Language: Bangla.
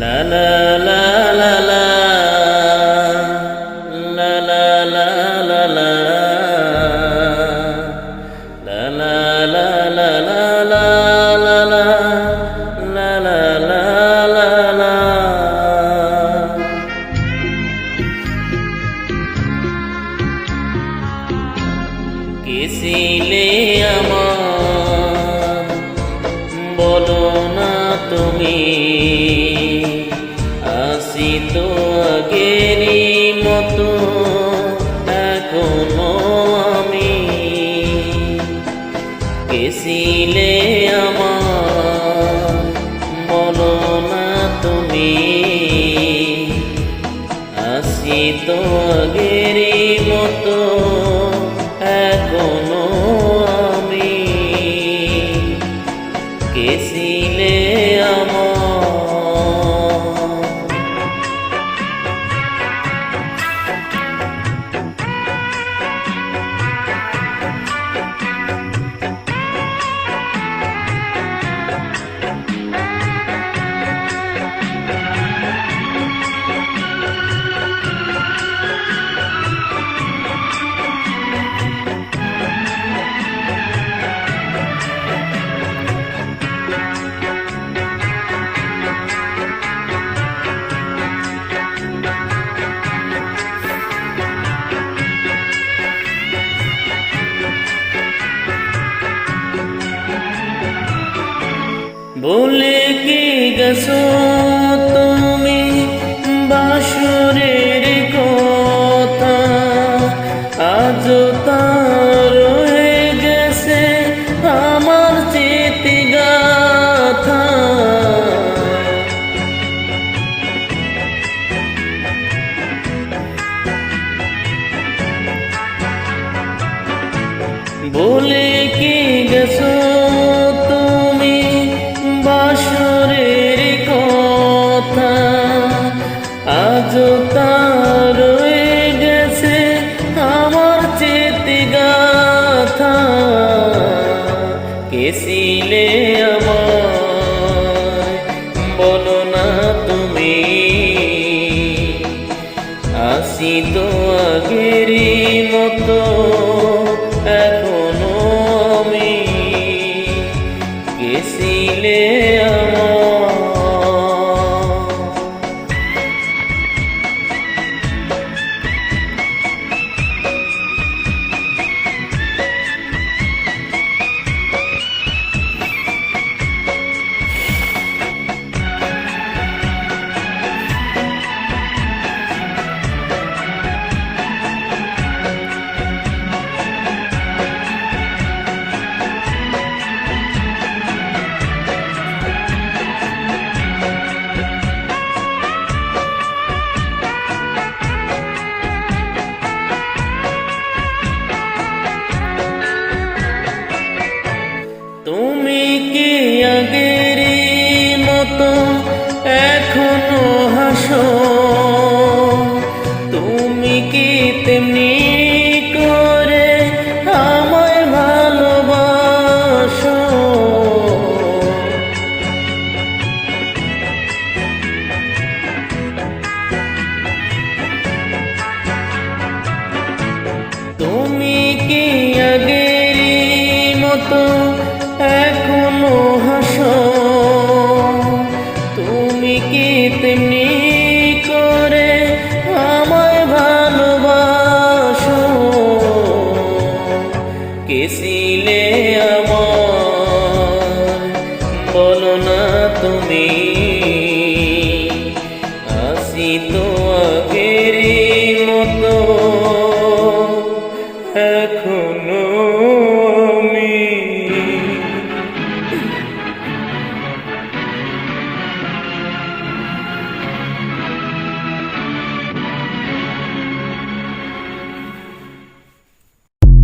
লা লা লা লা লা কেসিলে আমার বলো না তুমি আসি তো আগেরই মতো, এখনও আমি। কেসিলে আমার না তুমি। আসি তো আগেরই মতো, এখনও আমি। কেসিলে আমার। বলে কি গেছো তুমি বাসুরের কথা আজ রয়ে গেছে আমার চেতি গাথা বলে কি গেছো কেসিলে আমার বলো না তুমি আসি তো আগের মতো এখনও আমি গেছিলে আমার মতো এখনও হাসো। তুমি কি তেমনি করে আমায় ভালোবাসো? কেসিলে আমার? বলো না তুমি। আসি তো আগেরই